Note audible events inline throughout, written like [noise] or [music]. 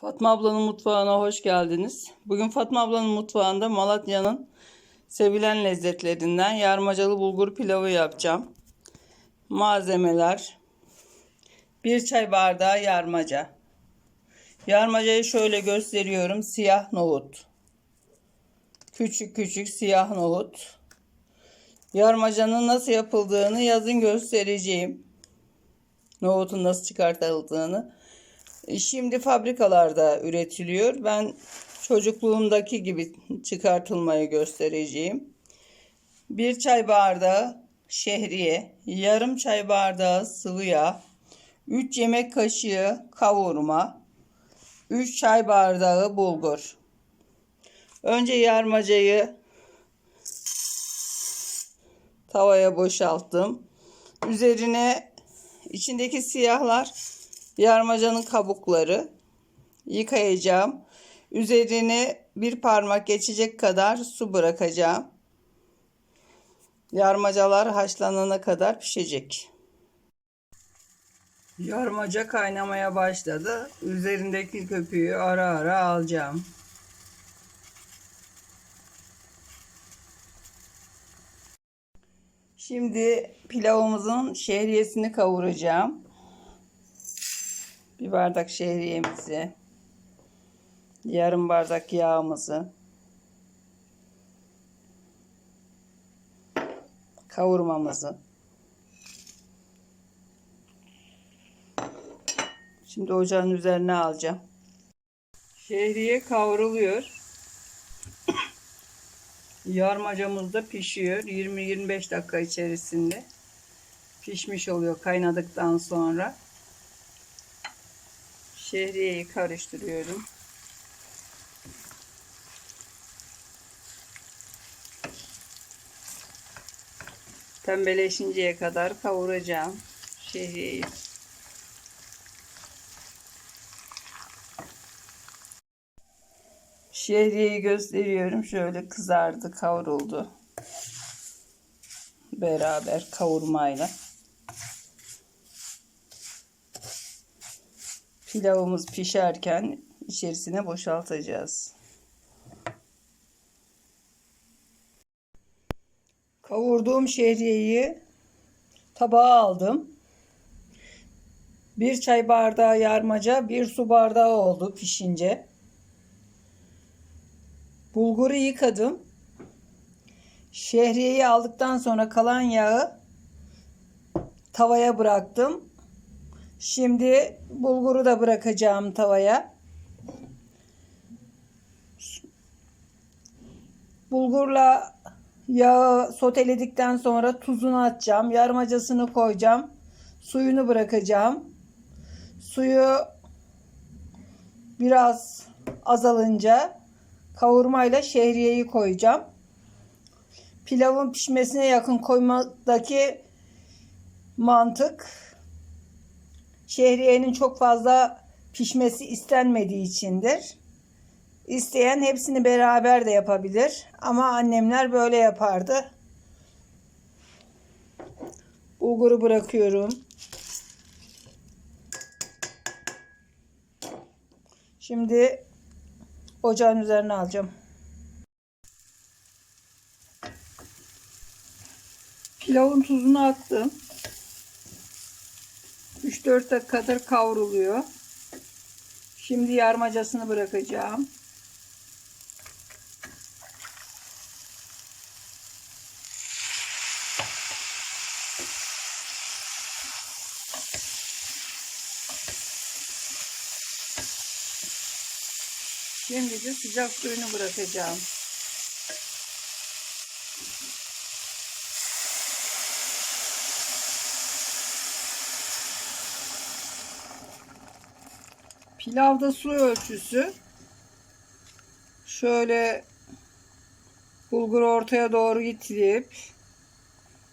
Fatma ablanın mutfağına hoş geldiniz. Bugün Fatma ablanın mutfağında Malatya'nın sevilen lezzetlerinden yarmacalı bulgur pilavı yapacağım. Malzemeler 1 çay bardağı yarmaca. Yarmacayı şöyle gösteriyorum. Siyah nohut. Küçük küçük siyah nohut. Yarmacanın nasıl yapıldığını yazın göstereceğim. Nohutun nasıl çıkartıldığını. Şimdi fabrikalarda üretiliyor. Ben çocukluğumdaki gibi çıkartılmayı göstereceğim. Bir çay bardağı şehriye, yarım çay bardağı sıvı yağ, 3 yemek kaşığı kavurma, 3 çay bardağı bulgur. Önce yarmacayı tavaya boşalttım. Üzerine içindeki siyahlar yarmacanın kabukları yıkayacağım. Üzerine bir parmak geçecek kadar su bırakacağım. Yarmacalar haşlanana kadar pişecek. Yarmaca kaynamaya başladı. Üzerindeki köpüğü ara ara alacağım. Şimdi pilavımızın şehriyesini kavuracağım. Bir bardak şehriyemizi, yarım bardak yağımızı, kavurmamızı. Şimdi ocağın üzerine alacağım. Şehriye kavruluyor. [coughs] Yarmacamız da pişiyor. 20-25 dakika içerisinde pişmiş oluyor kaynadıktan sonra. Şehriyeyi karıştırıyorum. Pembeleşinceye kadar kavuracağım şehriyeyi. Şehriyeyi gösteriyorum. Şöyle kızardı, kavruldu. Beraber kavurmayla. Pilavımız pişerken içerisine boşaltacağız. Kavurduğum şehriyeyi tabağa aldım. Bir çay bardağı yarmaca, bir su bardağı oldu pişince. Bulguru yıkadım. Şehriyeyi aldıktan sonra kalan yağı tavaya bıraktım. Şimdi bulguru da bırakacağım tavaya. Bulgurla yağı soteledikten sonra tuzunu atacağım. Yarmacasını koyacağım. Suyunu bırakacağım. Suyu biraz azalınca kavurmayla şehriyeyi koyacağım. Pilavın pişmesine yakın koymadaki mantık şehriyenin çok fazla pişmesi istenmediği içindir. İsteyen hepsini beraber de yapabilir. Ama annemler böyle yapardı. Bulguru bırakıyorum. Şimdi ocağın üzerine alacağım. Pilavın tuzunu attım. 3-4 dakikadır kavruluyor. Şimdi yarmacasını bırakacağım. Şimdi de sıcak suyunu bırakacağım. Pilavda su ölçüsü şöyle bulgur ortaya doğru getirip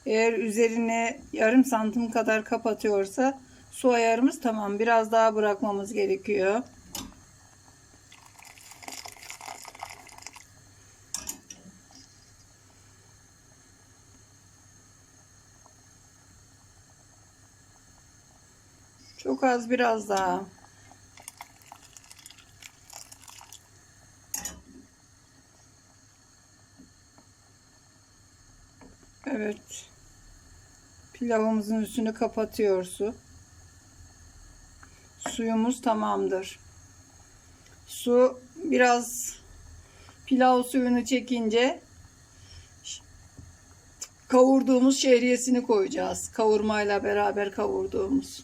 eğer üzerine yarım santim kadar kapatıyorsa su ayarımız tamam. Biraz daha bırakmamız gerekiyor. Çok az biraz daha. Evet. Pilavımızın üstünü kapatıyor su. Suyumuz tamamdır. Su biraz pilav suyunu çekince kavurduğumuz şehriyesini koyacağız. Kavurmayla beraber kavurduğumuz.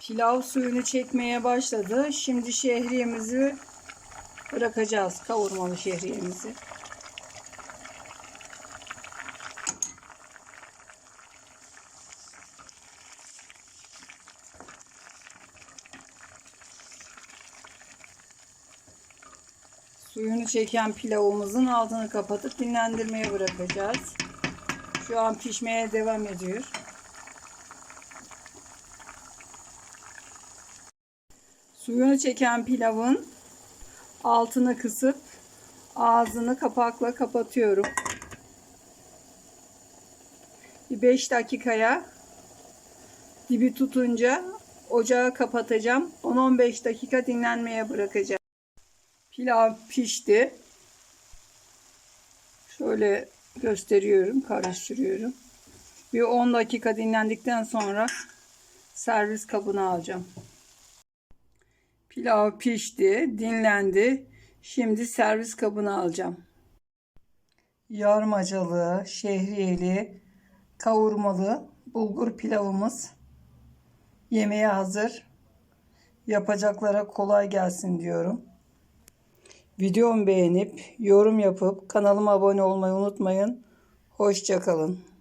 Pilav suyunu çekmeye başladı. Şimdi şehriyemizi bırakacağız. Kavurmalı şehriyemizi. Suyunu çeken pilavımızın altını kapatıp dinlendirmeye bırakacağız. Şu an pişmeye devam ediyor. Suyunu çeken pilavın altını kısıp ağzını kapakla kapatıyorum. Bir 5 dakikaya dibi tutunca ocağı kapatacağım. 10-15 dakika dinlenmeye bırakacağım. Pilav pişti. Şöyle gösteriyorum, karıştırıyorum. Bir 10 dakika dinlendikten sonra servis kabına alacağım. Pilav pişti, dinlendi. Şimdi servis kabına alacağım. Yarmacalı, şehriyeli, kavurmalı bulgur pilavımız yemeğe hazır. Yapacaklara kolay gelsin diyorum. Videomu beğenip yorum yapıp kanalıma abone olmayı unutmayın. Hoşçakalın.